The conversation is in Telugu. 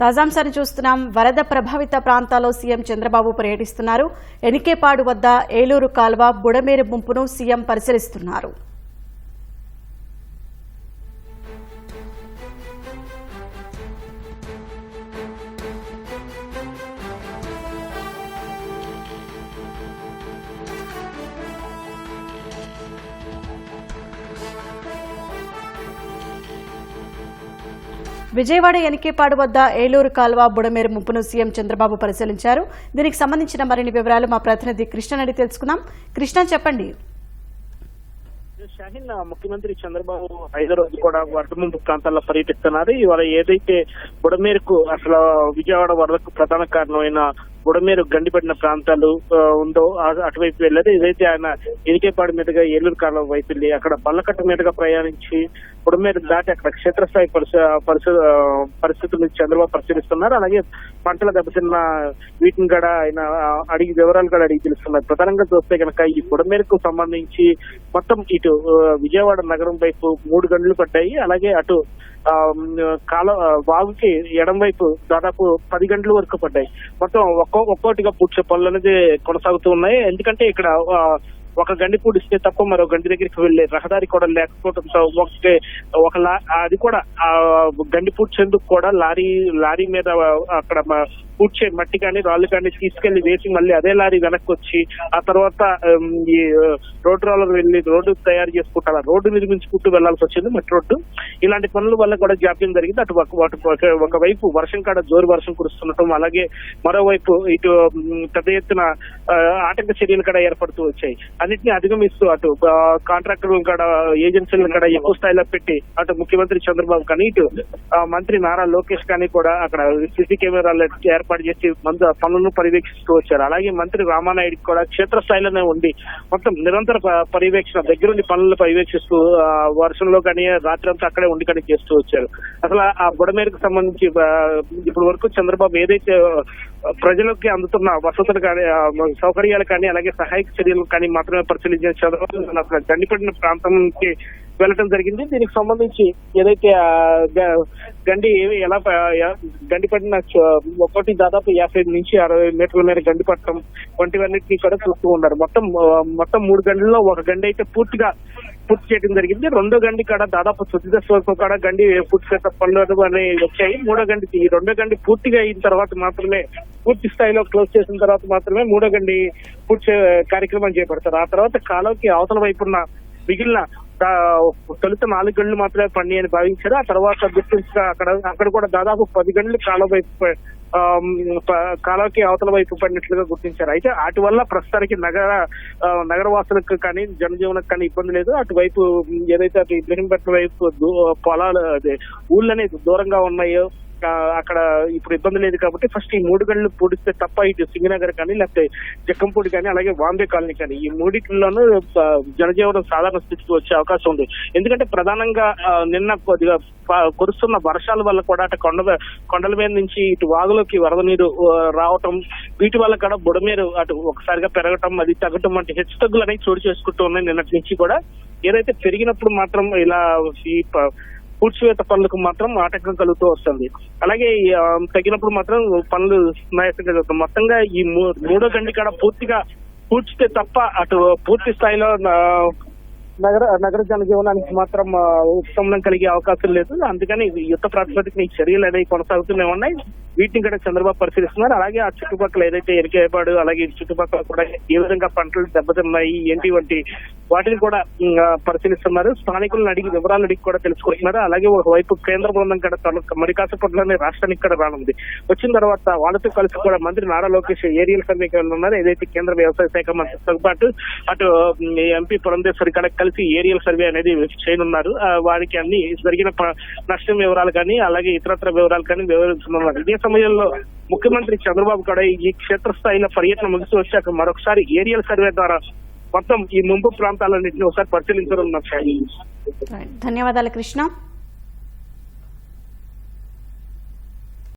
తాజాంశాన్ని చూస్తున్నాం. వరద ప్రభావిత ప్రాంతాల్లో సీఎం చంద్రబాబు పర్యటిస్తున్నారు. ఎనికేపాడు వద్ద ఏలూరు కాల్వ బుడమేరు ముంపును సీఎం పరిశీలిస్తున్నారు. విజయవాడ ఎనికేపాడు వద్ద ఏలూరు కాల్వ బుడమేరు ముప్పును సీఎం చంద్రబాబు పరిశీలించారు. దీనికి సంబంధించిన మరిన్ని వివరాలు మా ప్రతినిధి కృష్ణ అడిగి తెలుసుకుందాం. కృష్ణ చెప్పండి. షాహిన్ ముఖ్యమంత్రి చంద్రబాబు ఐదో రోజు కూడా వరద ముంపు ప్రాంతాల్లో పర్యటిస్తున్నారు. ఇవాళ ఏదైతే బుడమేరుకు అసలు విజయవాడ వరదకు ప్రధాన కారణమైన బుడమేరు గండిపడిన ప్రాంతాలు ఉందో అటువైపు వెళ్ళారు ఇదైతే ఆయన ఎనికేపాడు మీదుగా ఏలూరు కాలం వైపు వెళ్ళి అక్కడ బల్లకట్ట మీదుగా ప్రయాణించి బుడమేరు దాటి అక్కడ క్షేత్రస్థాయి పరిస్థితి పరిస్థితులు చంద్రబాబు పరిశీలిస్తున్నారు. అలాగే పంటల దెబ్బతిన్న వీటిని కూడా ఆయన అడిగి వివరాలు కూడా అడిగి తెలుస్తున్నారు. ప్రధానంగా చూస్తే కనుక ఈ బుడమేరుకు సంబంధించి మొత్తం ఇటు విజయవాడ నగరం వైపు మూడు గంటలు పడ్డాయి. అలాగే అటు కాల వాగుకి ఎడం వైపు దాదాపు పది గంటల వరకు పడ్డాయి. మొత్తం ఒక్కో ఒక్కోటిగా పూడ్చే పనులు అనేది కొనసాగుతూ ఉన్నాయి. ఎందుకంటే ఇక్కడ ఆ, ఒక గండి పూడిస్తే తప్ప మరో గండి దగ్గరికి వెళ్ళే రహదారి కూడా లేకపోవడంతో ఒకటే ఒక అది కూడా ఆ గండి పూడ్చేందుకు కూడా లారీ లారీ మీద అక్కడ పూడ్చే మట్టి కానీ రాళ్ళు కానీ తీసుకెళ్ళి వేసి మళ్ళీ అదే లారీ వెనక్కి వచ్చి ఆ తర్వాత ఈ రోడ్డు రోలర్ వెళ్ళి రోడ్డు తయారు చేసుకుంటూ అలా రోడ్డు నిర్మించుకుంటూ వెళ్ళాల్సి వచ్చింది మట్టి రోడ్డు. ఇలాంటి పనుల వల్ల కూడా జాప్యం జరిగింది. అటు ఒక- ఒకవైపు వర్షం కాడ జోరు వర్షం కురుస్తుండటం అలాగే మరోవైపు ఇటు పెద్ద ఎత్తున ఆటంక చర్యలు కూడా ఏర్పడుతూ వచ్చాయి. అన్నింటినీ అధిగమిస్తూ అటు కాంట్రాక్టర్ కాంట్రాక్టర్లు కూడా ఏజెన్సీలను కూడా ఎక్కువ స్థాయిలో పెట్టి అటు ముఖ్యమంత్రి చంద్రబాబు కానీ ఇటు ఆ, మంత్రి నారా లోకేష్ కానీ కూడా అక్కడ సీసీ కెమెరాలు ఏర్పాటు చేసి మందు పనులను పర్యవేక్షిస్తూ వచ్చారు. అలాగే మంత్రి రామానాయుడు కూడా క్షేత్రస్థాయిలోనే ఉండి మొత్తం నిరంతర పర్యవేక్షణ దగ్గరుండి పనులను పర్యవేక్షిస్తూ ఆ, వర్షంలో కానీ రాత్రి అంతా అక్కడే ఉండి కానీ చేస్తూ వచ్చారు. అసలు ఆ బుడమేరకు సంబంధించి ఇప్పటి వరకు చంద్రబాబు ఏదైతే ప్రజలకి అందుతున్న వసతులు కానీ సౌకర్యాలు కానీ అలాగే సహాయక చర్యలు కానీ మాత్రమే పరిశీలించిన చంద్రబాబు అక్కడ గండిపడిన ప్రాంతంకి వెళ్ళడం జరిగింది. దీనికి సంబంధించి ఏదైతే గండి ఎలా గండిపడిన చ- దాదాపు యాభై నుంచి అరవై మీటర్ల మేర గండి పట్టడం వంటివన్నిటిని కూడా చూస్తూ ఉన్నారు. మొత్తం మొత్తం మూడు గంటల్లో ఒక గండి అయితే పూర్తిగా పూర్తి చేయడం జరిగింది. రెండో గండి కాడ దాదాపు తుది వరకు కాడ గండి పూర్తి చేసే పనులు అనేవి వచ్చాయి. మూడో గండి ఈ రెండో గండి పూర్తిగా అయిన తర్వాత మాత్రమే పూర్తి స్థాయిలో క్లోజ్ చేసిన తర్వాత మాత్రమే మూడో గండి పూర్తి కార్యక్రమం చేపడతారు. ఆ తర్వాత కాలంకి అవతల వైపున్న మిగిలిన తొలుత నాలుగు గంటలు మాత్రమే పండి అని భావించారు. ఆ తర్వాత గుర్తించిన అక్కడ అక్కడ కూడా దాదాపు పది గంటలు కాలం వైపు ప- అవతల వైపు పడినట్లుగా గుర్తించారు. అయితే అటు వల్ల ప్రస్తుతానికి నగర ఆ, నగర వాసులకు కానీ జనజీవనకు కానీ ఇబ్బంది లేదు. అటువైపు ఉమ్, ఏదైతే అటు ఇబ్రహీంపట్నం వైపు దూ- పొలాలు అదే ఊళ్ళనే దూరంగా ఉన్నాయో అక్కడ ఇప్పుడు ఇబ్బంది లేదు కాబట్టి ఫస్ట్ ఈ మూడు గంటలు పూడిస్తే తప్ప ఇటు సింగనగర్ కానీ లేకపోతే జక్కంపూడి కానీ అలాగే బాంబే కాలనీ కానీ ఈ మూడిట్లోనూ జనజీవనం సాధారణ స్థితికి వచ్చే అవకాశం ఉంది. ఎందుకంటే ప్రధానంగా నిన్న కొద్దిగా కురుస్తున్న వర్షాల వల్ల కూడా అటు కొండ కొండల మీద నుంచి ఇటు వాగులోకి వరద నీరు రావటం వీటి వల్ల కూడా బుడమేరు అటు ఒకసారిగా పెరగటం అది తగ్గటం వంటి హెచ్చు తగ్గులు అనేవి చోటు చేసుకుంటూ ఉన్నాయి నిన్నటి నుంచి కూడా. ఏదైతే పెరిగినప్పుడు మాత్రం ఇలా ఈ ప- పూడ్చివేత పనులకు మాత్రం ఆటంకం కలుగుతూ వస్తుంది. అలాగే తగినప్పుడు మాత్రం పనులు సునాయాసంగా మొత్తంగా ఈ మూ- మూడో గండి కాడ పూర్తిగా పూడ్చితే తప్ప అటు పూర్తి స్థాయిలో నగర నగర జనజీవనానికి మాత్రం ఆ, ఉపశమనం కలిగే అవకాశం లేదు. అందుకని యుద్ధ ప్రాతిపదికన ఈ చర్యలు అనేవి కొనసాగుతూనే ఉన్నాయి. వీటిని కూడా చంద్రబాబు పరిశీలిస్తున్నారు. అలాగే ఆ చుట్టుపక్కల ఏదైతే ఎరికేపాడు అలాగే చుట్టుపక్కల కూడా ఏ విధంగా పంటలు దెబ్బతిన్నాయి ఏంటి వంటి వాటిని కూడా పరిశీలిస్తున్నారు. స్థానికులను అడిగి వివరాలు అడిగి కూడా తెలుసుకుంటున్నారు. అలాగే ఒకవైపు కేంద్ర బృందం కూడా తన మరి రాష్ట్రానికి కూడా రానుంది. వచ్చిన తర్వాత వాళ్ళతో కలిసి కూడా మంత్రి నారా లోకేష్ ఏరియల్ సర్వేకి ఉన్నారు. ఏదైతే కేంద్ర వ్యవసాయ శాఖ మంత్రితో పాటు అటు ఎంపీ పురంధేశ్వరి కూడా కలిసి ఏరియల్ సర్వే అనేది చేయనున్నారు. వారికి అన్ని జరిగిన నష్టం వివరాలు కానీ అలాగే ఇతరత్ర వివరాలు కానీ వివరించనున్నారు. ఇదే సమయంలో ముఖ్యమంత్రి చంద్రబాబు కూడా ఈ క్షేత్రస్థాయిలో పర్యటన ముగిసి వచ్చాక మరొకసారి ఏరియల్ సర్వే ద్వారా మొత్తం ఈ ముంపు ప్రాంతాలన్నింటినీ ఒకసారి పరిశీలించడం ధన్యవాదాలు కృష్ణ.